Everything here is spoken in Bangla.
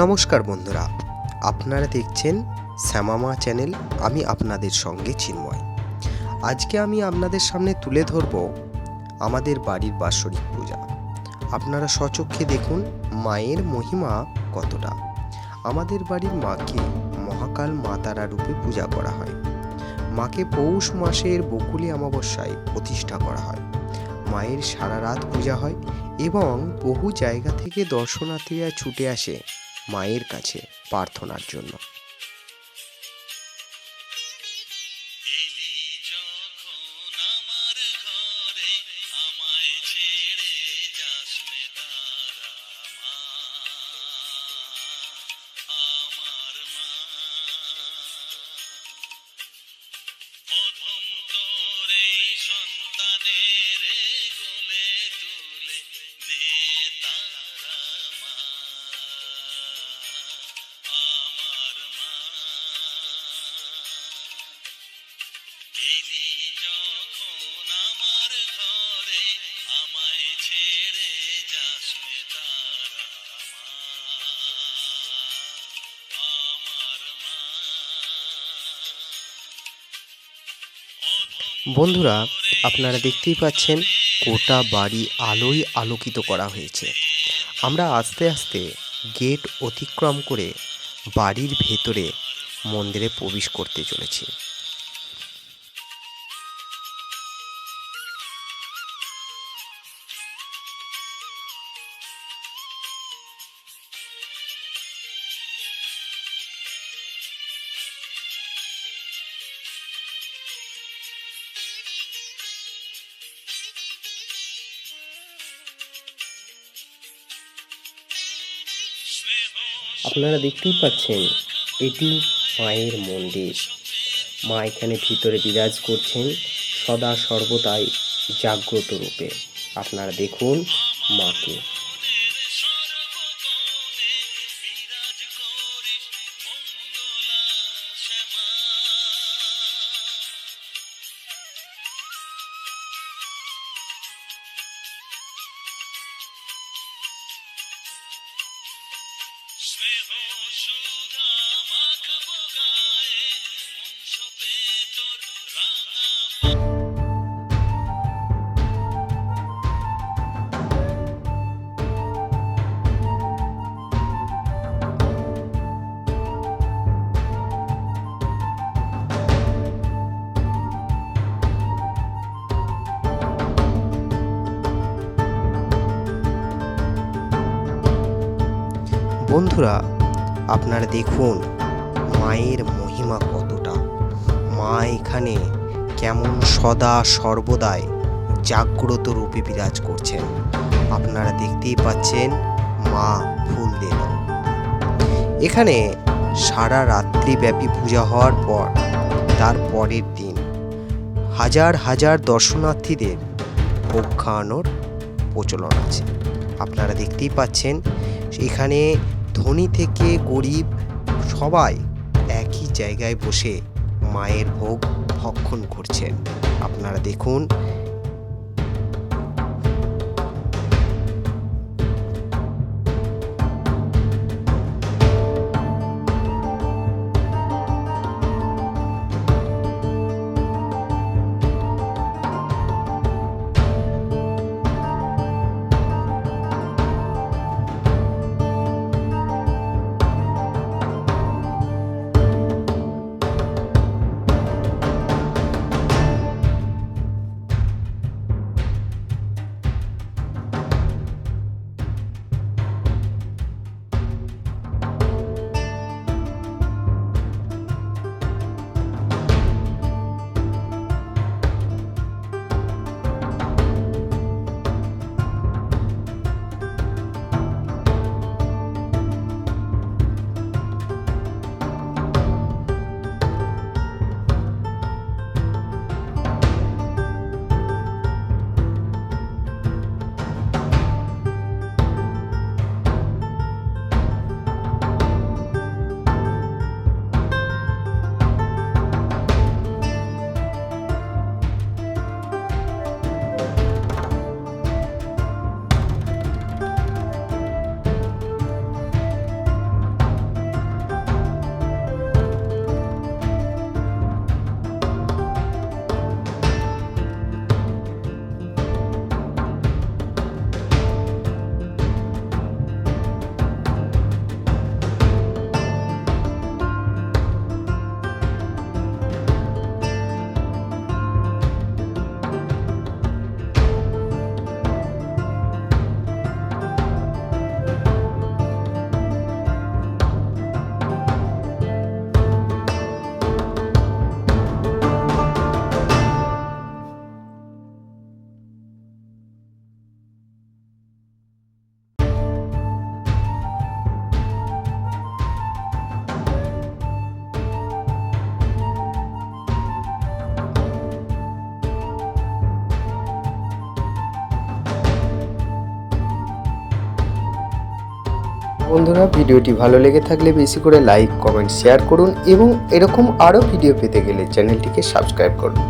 নমস্কার বন্ধুরা, আপনারা দেখছেন শ্যামামা চ্যানেল, আমি আপনাদের সঙ্গে চিন্ময়। আজকে আমি আপনাদের সামনে তুলে ধরব আমাদের বাড়ির বাৎসরিক পূজা। আপনারা সচক্ষে দেখুন মায়ের মহিমা কতটা। আমাদের বাড়ির মাকে মহাকাল মাতারা রূপে পূজা করা হয়। মাকে পৌষ মাসের বকুলি অমাবস্যায় প্রতিষ্ঠা করা হয়। মায়ের সারা রাত পূজা হয় এবং বহু জায়গা থেকে দর্শনার্থীরা ছুটে আসে মায়ের কাছে প্রার্থনার জন্য। বন্ধুরা, আপনারা দেখতেই পাচ্ছেন গোটা বাড়ি আলোয় আলোকিত করা হয়েছে। আমরা আস্তে আস্তে গেট অতিক্রম করে বাড়ির ভেতরে মন্দিরে প্রবেশ করতে চলেছি। আপনারা দেখতেই পাচ্ছেন, এটি মায়ের মন্দির। মা এখানে ভিতরে বিরাজ করছেন সদা সর্বদাই জাগ্রত রূপে। আপনারা দেখুন মাকে। Svého čuda, mak বন্ধুরা, আপনারা দেখুন, মায়ের মহিমা কতটা। মা এখানে কেমন সদা সর্বদাই জাগ্রত রূপে বিরাজ করছেন। আপনারা দেখতেই পাচ্ছেন মা ফুল দিল এখানে সারা রাত্রিব্যাপী পূজা হওয়ার পর, তার পরের দিন হাজার হাজার দর্শনার্থীদের ভোগ খাওয়ানোর প্রচলন আছে। আপনারা দেখতেই পাচ্ছেন, এখানে ধনী থেকে গরিব সবাই একই জায়গায় বসে মায়ের ভোগ ভক্ষণ করছেন। আপনারা দেখুন বন্ধুরা, ভিডিওটি ভালো লেগে থাকলে বেশি করে লাইক, কমেন্ট, শেয়ার করুন এবং এরকম আরও ভিডিও পেতে গেলে চ্যানেলটিকে সাবস্ক্রাইব করুন।